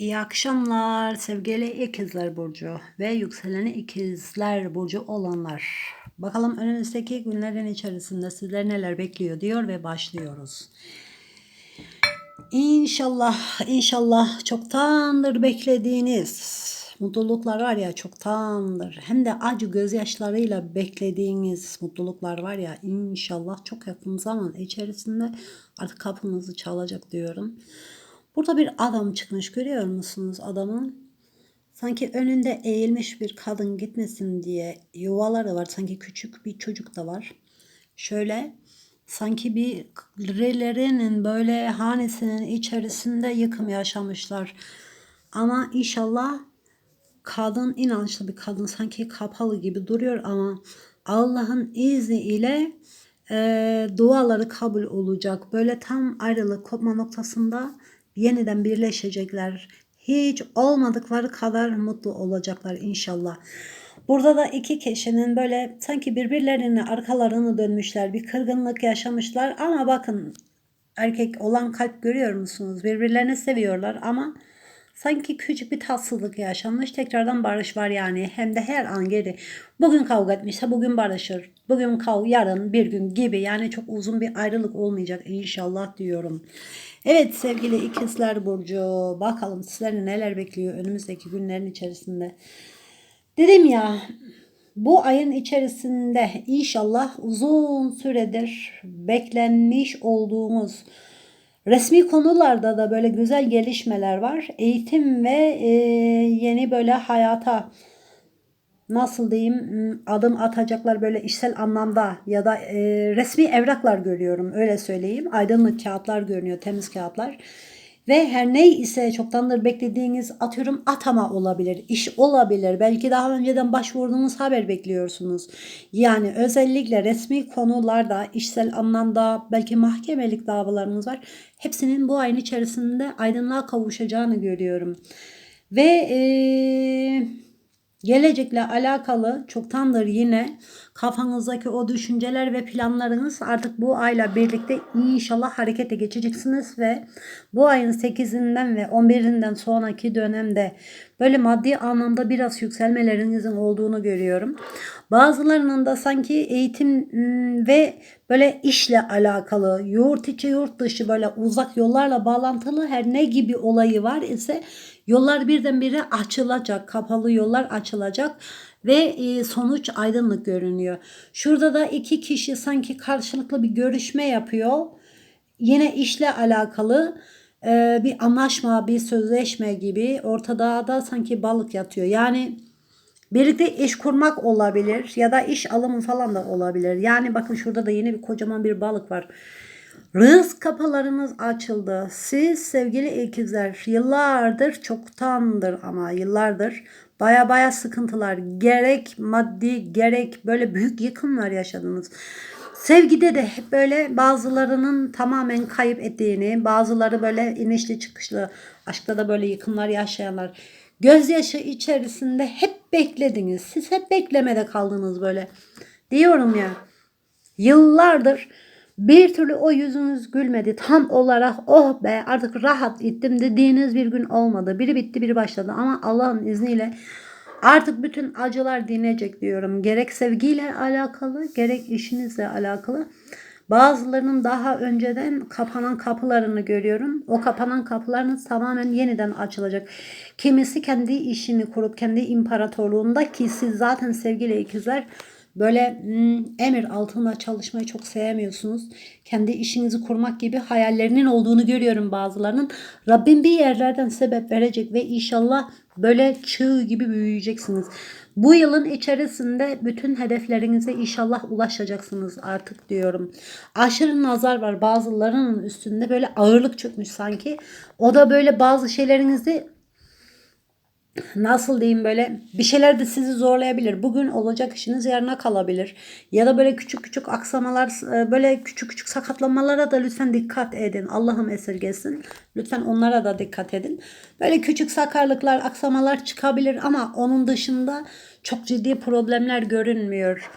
İyi akşamlar sevgili ikizler burcu ve yükseleni ikizler burcu olanlar. Bakalım önümüzdeki günlerin içerisinde sizler neler bekliyor diyor ve başlıyoruz. İnşallah, inşallah çoktandır beklediğiniz mutluluklar var ya çoktandır. Hem de acı gözyaşlarıyla beklediğiniz mutluluklar var ya inşallah çok yakın zaman içerisinde artık kapınızı çalacak diyorum. Burada bir adam çıkmış görüyor musunuz adamın? Sanki önünde eğilmiş bir kadın gitmesin diye yuvaları var. Sanki küçük bir çocuk da var. Şöyle sanki bir birilerinin böyle hanesinin içerisinde yıkım yaşamışlar. Ama inşallah kadın inançlı bir kadın sanki kapalı gibi duruyor ama Allah'ın izniyle e, duaları kabul olacak. Böyle tam ayrılık kopma noktasında yeniden birleşecekler. Hiç olmadıkları kadar mutlu olacaklar inşallah. Burada da iki kişinin böyle sanki birbirlerine arkalarını dönmüşler. Bir kırgınlık yaşamışlar ama bakın erkek olan kalp görüyor musunuz? Birbirlerini seviyorlar ama sanki küçük bir tatsızlık yaşanmış. Tekrardan barış var yani. Hem de her an geri. Bugün kavga etmişse bugün barışır. Bugün kav yarın bir gün gibi. Yani çok uzun bir ayrılık olmayacak inşallah diyorum. Evet sevgili ikizler burcu bakalım sizleri neler bekliyor önümüzdeki günlerin içerisinde. Dedim ya bu ayın içerisinde inşallah uzun süredir beklenmiş olduğumuz resmi konularda da böyle güzel gelişmeler var. Eğitim ve e, yeni böyle hayata nasıl diyeyim adım atacaklar böyle işsel anlamda ya da e, resmi evraklar görüyorum öyle söyleyeyim. Aydınlık kağıtlar görünüyor temiz kağıtlar. Ve her ne ise çoktandır beklediğiniz atıyorum atama olabilir, iş olabilir. Belki daha önceden başvurduğunuz haber bekliyorsunuz. Yani özellikle resmi konularda, işsel anlamda belki mahkemelik davalarınız var. Hepsinin bu ayın içerisinde aydınlığa kavuşacağını görüyorum. Ve eee Gelecekle alakalı çoktandır yine kafanızdaki o düşünceler ve planlarınız artık bu ayla birlikte inşallah harekete geçeceksiniz ve bu ayın 8'inden ve 11'inden sonraki dönemde böyle maddi anlamda biraz yükselmelerinizin olduğunu görüyorum. Bazılarının da sanki eğitim ıı, ve böyle işle alakalı yurt içi yurt dışı böyle uzak yollarla bağlantılı her ne gibi olayı var ise Yollar birdenbire açılacak, kapalı yollar açılacak ve e, sonuç aydınlık görünüyor. Şurada da iki kişi sanki karşılıklı bir görüşme yapıyor. Yine işle alakalı e, bir anlaşma, bir sözleşme gibi ortada da sanki balık yatıyor. Yani birlikte iş kurmak olabilir ya da iş alımı falan da olabilir. Yani bakın şurada da yine bir kocaman bir balık var. Rızk kapılarınız açıldı. Siz sevgili ikizler yıllardır çoktandır ama yıllardır baya baya sıkıntılar gerek maddi gerek böyle büyük yıkımlar yaşadınız. Sevgide de hep böyle bazılarının tamamen kayıp ettiğini, bazıları böyle inişli çıkışlı, aşkta da böyle yıkımlar yaşayanlar. Gözyaşı içerisinde hep beklediniz. Siz hep beklemede kaldınız böyle. Diyorum ya. Yıllardır bir türlü o yüzünüz gülmedi. Tam olarak oh be artık rahat ettim dediğiniz bir gün olmadı. Biri bitti biri başladı ama Allah'ın izniyle artık bütün acılar dinecek diyorum. Gerek sevgiyle alakalı gerek işinizle alakalı. Bazılarının daha önceden kapanan kapılarını görüyorum. O kapanan kapılarınız tamamen yeniden açılacak. Kimisi kendi işini kurup kendi imparatorluğunda ki siz zaten sevgili ikizler Böyle hmm, emir altında çalışmayı çok sevmiyorsunuz. Kendi işinizi kurmak gibi hayallerinin olduğunu görüyorum bazılarının. Rabbim bir yerlerden sebep verecek ve inşallah böyle çığ gibi büyüyeceksiniz. Bu yılın içerisinde bütün hedeflerinize inşallah ulaşacaksınız artık diyorum. Aşırı nazar var bazılarının üstünde böyle ağırlık çökmüş sanki. O da böyle bazı şeylerinizi nasıl diyeyim böyle bir şeyler de sizi zorlayabilir. Bugün olacak işiniz yarına kalabilir. Ya da böyle küçük küçük aksamalar, e, böyle küçük küçük sakatlanmalara da lütfen dikkat edin. Allah'ım esirgesin. Lütfen onlara da dikkat edin. Böyle küçük sakarlıklar, aksamalar çıkabilir ama onun dışında çok ciddi problemler görünmüyor.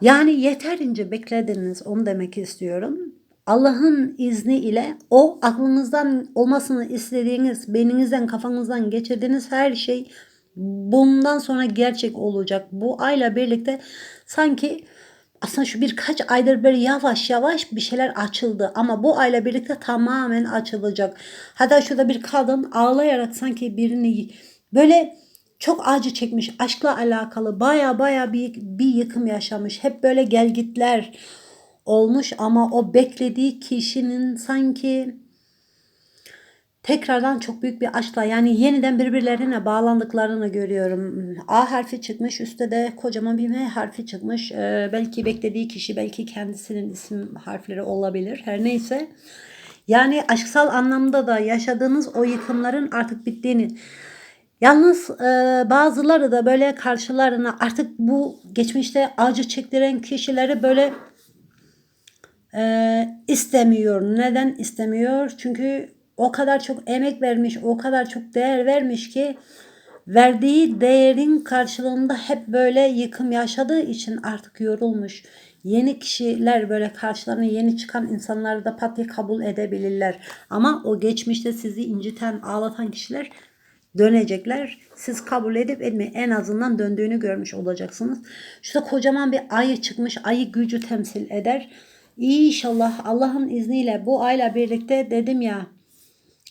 Yani yeterince beklediniz onu demek istiyorum. Allah'ın izni ile o aklınızdan olmasını istediğiniz, beyninizden, kafanızdan geçirdiğiniz her şey bundan sonra gerçek olacak. Bu ayla birlikte sanki aslında şu birkaç aydır böyle yavaş yavaş bir şeyler açıldı ama bu ayla birlikte tamamen açılacak. Hatta şurada bir kadın ağlayarak sanki birini böyle çok acı çekmiş aşkla alakalı baya baya bir, bir yıkım yaşamış. Hep böyle gelgitler olmuş ama o beklediği kişinin sanki tekrardan çok büyük bir aşkla yani yeniden birbirlerine bağlandıklarını görüyorum. A harfi çıkmış üstte de kocaman bir M harfi çıkmış. Ee, belki beklediği kişi belki kendisinin isim harfleri olabilir her neyse. Yani aşksal anlamda da yaşadığınız o yıkımların artık bittiğini Yalnız e, bazıları da böyle karşılarına artık bu geçmişte acı çektiren kişileri böyle e, istemiyor. Neden istemiyor? Çünkü o kadar çok emek vermiş, o kadar çok değer vermiş ki verdiği değerin karşılığında hep böyle yıkım yaşadığı için artık yorulmuş. Yeni kişiler böyle karşılarına yeni çıkan insanları da pat kabul edebilirler. Ama o geçmişte sizi inciten, ağlatan kişiler dönecekler. Siz kabul edip etmeyin. En azından döndüğünü görmüş olacaksınız. Şurada kocaman bir ayı çıkmış. Ayı gücü temsil eder. İnşallah Allah'ın izniyle bu ayla birlikte dedim ya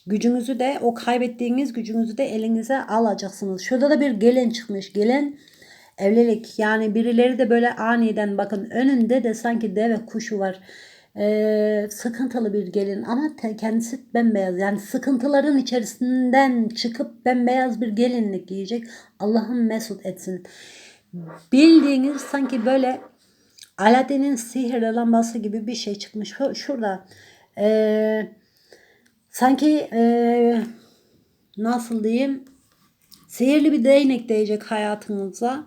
gücünüzü de o kaybettiğiniz gücünüzü de elinize alacaksınız. Şurada da bir gelin çıkmış. Gelin evlilik yani birileri de böyle aniden bakın önünde de sanki deve kuşu var. Ee, sıkıntılı bir gelin ama kendisi bembeyaz yani sıkıntıların içerisinden çıkıp bembeyaz bir gelinlik giyecek. Allah'ım mesut etsin. Bildiğiniz sanki böyle Aladdin'in sihirli lambası gibi bir şey çıkmış. Şu- Şurada ee, sanki ee, nasıl diyeyim sihirli bir değnek değecek hayatınıza.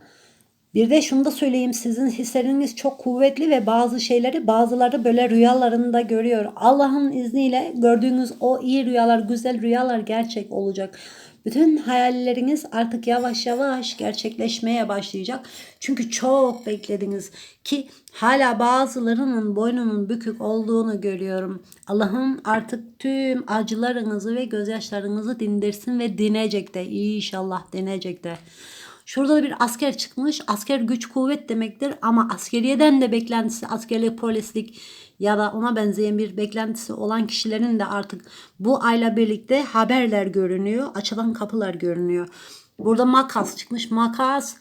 Bir de şunu da söyleyeyim sizin hisleriniz çok kuvvetli ve bazı şeyleri bazıları böyle rüyalarında görüyor. Allah'ın izniyle gördüğünüz o iyi rüyalar, güzel rüyalar gerçek olacak. Bütün hayalleriniz artık yavaş yavaş gerçekleşmeye başlayacak. Çünkü çok beklediniz ki hala bazılarının boynunun bükük olduğunu görüyorum. Allah'ım artık tüm acılarınızı ve gözyaşlarınızı dindirsin ve dinecek de inşallah dinecek de. Şurada da bir asker çıkmış. Asker güç kuvvet demektir ama askeriyeden de beklentisi askerlik polislik ya da ona benzeyen bir beklentisi olan kişilerin de artık bu ayla birlikte haberler görünüyor. Açılan kapılar görünüyor. Burada makas çıkmış. Makas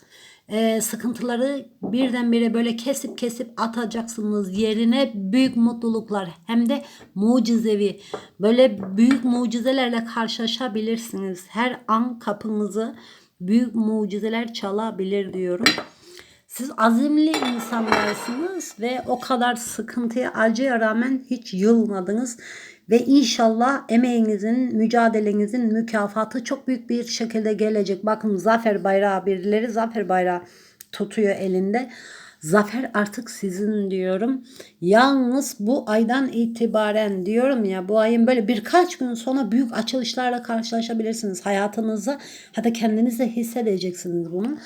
e, sıkıntıları birdenbire böyle kesip kesip atacaksınız yerine büyük mutluluklar hem de mucizevi böyle büyük mucizelerle karşılaşabilirsiniz. Her an kapınızı büyük mucizeler çalabilir diyorum. Siz azimli insanlarsınız ve o kadar sıkıntıya acıya rağmen hiç yılmadınız. Ve inşallah emeğinizin, mücadelenizin mükafatı çok büyük bir şekilde gelecek. Bakın zafer bayrağı birileri zafer bayrağı tutuyor elinde. Zafer artık sizin diyorum. Yalnız bu aydan itibaren diyorum ya bu ayın böyle birkaç gün sonra büyük açılışlarla karşılaşabilirsiniz hayatınızda. Hatta kendiniz de hissedeceksiniz bunu.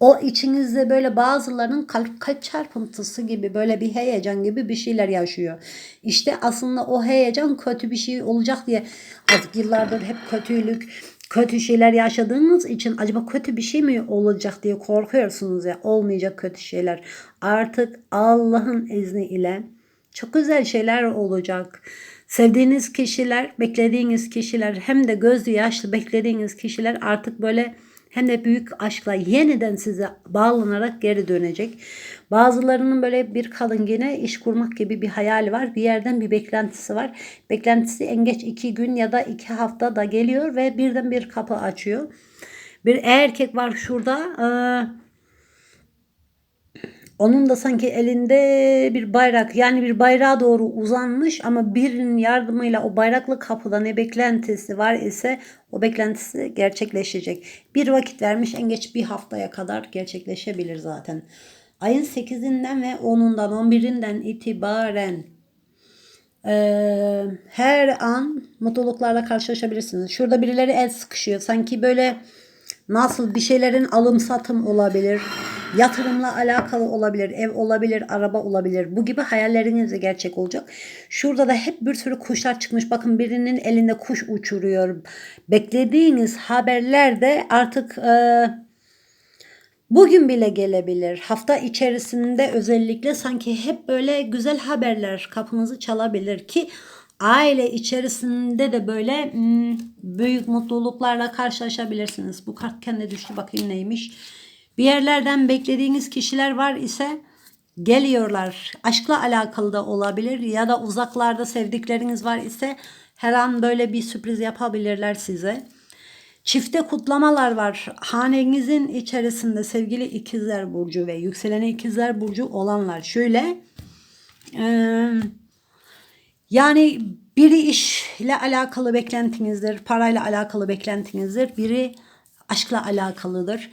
O içinizde böyle bazılarının kalp, kalp çarpıntısı gibi böyle bir heyecan gibi bir şeyler yaşıyor. İşte aslında o heyecan kötü bir şey olacak diye artık yıllardır hep kötülük, kötü şeyler yaşadığınız için acaba kötü bir şey mi olacak diye korkuyorsunuz ya olmayacak kötü şeyler. Artık Allah'ın izniyle çok güzel şeyler olacak. Sevdiğiniz kişiler, beklediğiniz kişiler hem de gözü yaşlı beklediğiniz kişiler artık böyle hem de büyük aşkla yeniden size bağlanarak geri dönecek. Bazılarının böyle bir kadın yine iş kurmak gibi bir hayali var. Bir yerden bir beklentisi var. Beklentisi en geç iki gün ya da iki hafta da geliyor ve birden bir kapı açıyor. Bir erkek var şurada. Ee, onun da sanki elinde bir bayrak yani bir bayrağa doğru uzanmış ama birinin yardımıyla o bayraklı kapıda ne beklentisi var ise o beklentisi gerçekleşecek. Bir vakit vermiş en geç bir haftaya kadar gerçekleşebilir zaten. Ayın 8'inden ve 10'undan 11'inden itibaren ee, her an mutluluklarla karşılaşabilirsiniz. Şurada birileri el sıkışıyor. Sanki böyle nasıl bir şeylerin alım satım olabilir. Yatırımla alakalı olabilir, ev olabilir, araba olabilir. Bu gibi hayalleriniz de gerçek olacak. Şurada da hep bir sürü kuşlar çıkmış. Bakın birinin elinde kuş uçuruyor. Beklediğiniz haberler de artık e, bugün bile gelebilir. Hafta içerisinde özellikle sanki hep böyle güzel haberler kapınızı çalabilir ki aile içerisinde de böyle hmm, büyük mutluluklarla karşılaşabilirsiniz. Bu kart kendi düştü bakayım neymiş. Bir yerlerden beklediğiniz kişiler var ise geliyorlar. Aşkla alakalı da olabilir ya da uzaklarda sevdikleriniz var ise her an böyle bir sürpriz yapabilirler size. Çifte kutlamalar var. Hanenizin içerisinde sevgili ikizler burcu ve yükseleni ikizler burcu olanlar şöyle eee yani biri işle alakalı beklentinizdir, parayla alakalı beklentinizdir, biri aşkla alakalıdır.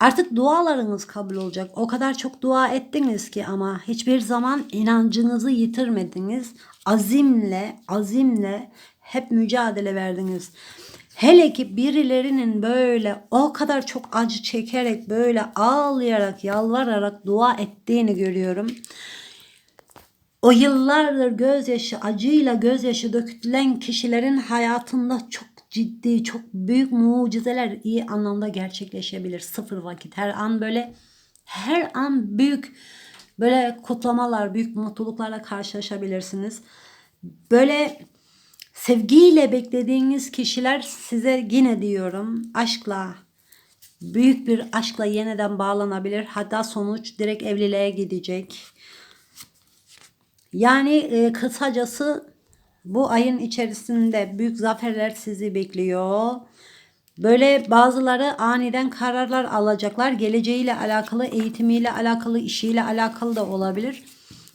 Artık dualarınız kabul olacak. O kadar çok dua ettiniz ki ama hiçbir zaman inancınızı yitirmediniz. Azimle, azimle hep mücadele verdiniz. Hele ki birilerinin böyle o kadar çok acı çekerek böyle ağlayarak, yalvararak dua ettiğini görüyorum. O yıllardır gözyaşı, acıyla gözyaşı dökülen kişilerin hayatında çok ciddi, çok büyük mucizeler iyi anlamda gerçekleşebilir. Sıfır vakit. Her an böyle her an büyük böyle kutlamalar, büyük mutluluklarla karşılaşabilirsiniz. Böyle sevgiyle beklediğiniz kişiler size yine diyorum aşkla büyük bir aşkla yeniden bağlanabilir. Hatta sonuç direkt evliliğe gidecek. Yani e, kısacası bu ayın içerisinde büyük zaferler sizi bekliyor. Böyle bazıları aniden kararlar alacaklar. Geleceğiyle alakalı, eğitimiyle alakalı, işiyle alakalı da olabilir.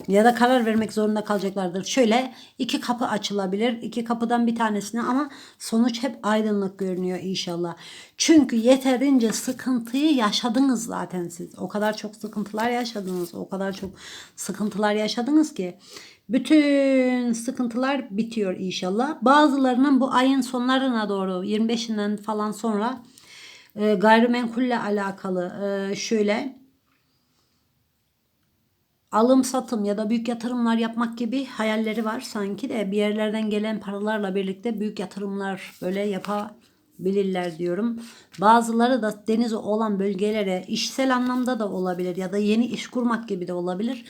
Ya da karar vermek zorunda kalacaklardır. Şöyle iki kapı açılabilir. İki kapıdan bir tanesine ama sonuç hep aydınlık görünüyor inşallah. Çünkü yeterince sıkıntıyı yaşadınız zaten siz. O kadar çok sıkıntılar yaşadınız. O kadar çok sıkıntılar yaşadınız ki. Bütün sıkıntılar bitiyor inşallah. Bazılarının bu ayın sonlarına doğru 25'inden falan sonra e, gayrimenkulle alakalı e, şöyle alım satım ya da büyük yatırımlar yapmak gibi hayalleri var sanki de bir yerlerden gelen paralarla birlikte büyük yatırımlar böyle yapabilirler diyorum. Bazıları da denizi olan bölgelere işsel anlamda da olabilir ya da yeni iş kurmak gibi de olabilir.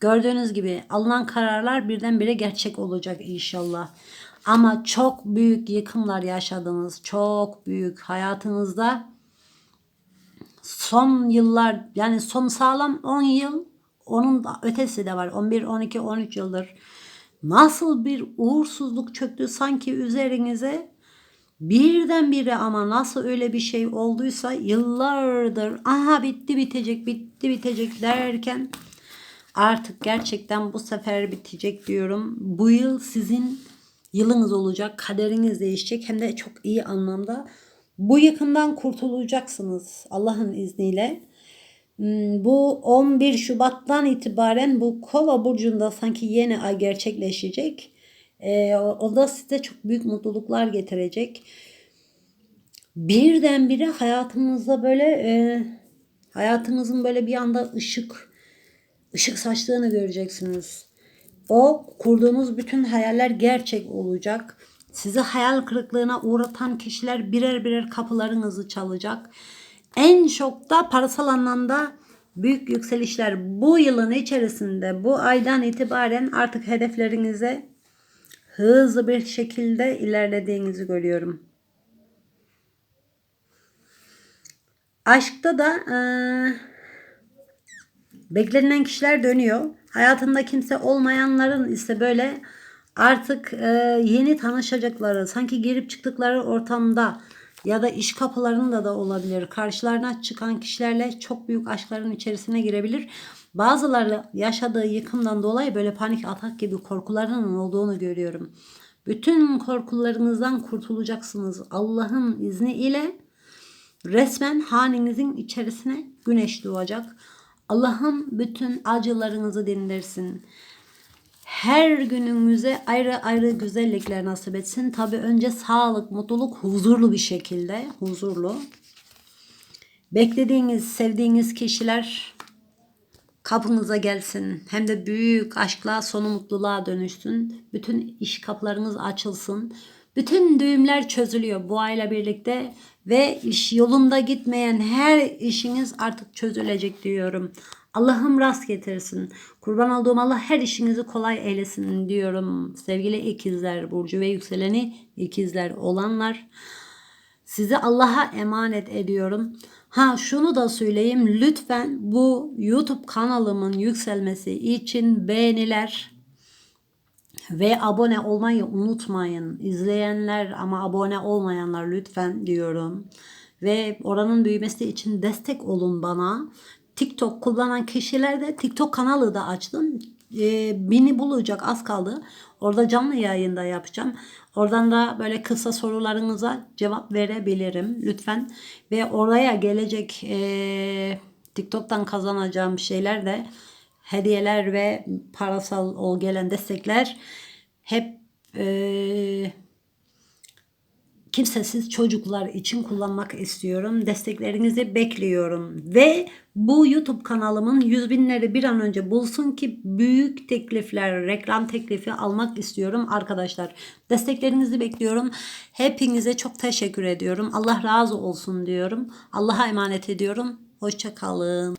Gördüğünüz gibi alınan kararlar birdenbire gerçek olacak inşallah. Ama çok büyük yıkımlar yaşadınız. Çok büyük hayatınızda son yıllar yani son sağlam 10 yıl onun da ötesi de var. 11, 12, 13 yıldır. Nasıl bir uğursuzluk çöktü sanki üzerinize birdenbire ama nasıl öyle bir şey olduysa yıllardır aha bitti bitecek bitti bitecek derken artık gerçekten bu sefer bitecek diyorum. Bu yıl sizin yılınız olacak. Kaderiniz değişecek hem de çok iyi anlamda. Bu yıkımdan kurtulacaksınız Allah'ın izniyle. Hmm, bu 11 Şubat'tan itibaren bu Kova burcunda sanki yeni ay gerçekleşecek. Ee, o da size çok büyük mutluluklar getirecek. Birdenbire hayatınızda böyle e, hayatınızın böyle bir anda ışık ışık saçtığını göreceksiniz. O kurduğunuz bütün hayaller gerçek olacak. Sizi hayal kırıklığına uğratan kişiler birer birer kapılarınızı çalacak. En çok da parasal anlamda büyük yükselişler bu yılın içerisinde bu aydan itibaren artık hedeflerinize hızlı bir şekilde ilerlediğinizi görüyorum. Aşkta da e, beklenen kişiler dönüyor. Hayatında kimse olmayanların ise böyle artık e, yeni tanışacakları, sanki girip çıktıkları ortamda ya da iş kapılarında da olabilir. Karşılarına çıkan kişilerle çok büyük aşkların içerisine girebilir. Bazıları yaşadığı yıkımdan dolayı böyle panik atak gibi korkularının olduğunu görüyorum. Bütün korkularınızdan kurtulacaksınız. Allah'ın izni ile resmen hanenizin içerisine güneş doğacak. Allah'ım bütün acılarınızı dindirsin. Her günümüze ayrı ayrı güzellikler nasip etsin. Tabi önce sağlık, mutluluk, huzurlu bir şekilde. Huzurlu. beklediğiniz, sevdiğiniz kişiler kapınıza gelsin. Hem de büyük aşkla sonu mutluluğa dönüşsün. Bütün iş kapılarınız açılsın. Bütün düğümler çözülüyor bu ayla birlikte ve iş yolunda gitmeyen her işiniz artık çözülecek diyorum. Allah'ım rast getirsin. Kurban olduğum Allah her işinizi kolay eylesin diyorum. Sevgili ikizler burcu ve yükseleni ikizler olanlar. Sizi Allah'a emanet ediyorum. Ha şunu da söyleyeyim. Lütfen bu YouTube kanalımın yükselmesi için beğeniler ve abone olmayı unutmayın. İzleyenler ama abone olmayanlar lütfen diyorum. Ve oranın büyümesi için destek olun bana. TikTok kullanan kişiler de TikTok kanalı da açtım. Ee, bini bulacak az kaldı. Orada canlı yayında yapacağım. Oradan da böyle kısa sorularınıza cevap verebilirim lütfen. Ve oraya gelecek ee, TikTok'tan kazanacağım şeyler de hediyeler ve parasal o gelen destekler hep ee, kimsesiz çocuklar için kullanmak istiyorum. Desteklerinizi bekliyorum. Ve bu YouTube kanalımın yüz binleri bir an önce bulsun ki büyük teklifler, reklam teklifi almak istiyorum arkadaşlar. Desteklerinizi bekliyorum. Hepinize çok teşekkür ediyorum. Allah razı olsun diyorum. Allah'a emanet ediyorum. Hoşçakalın.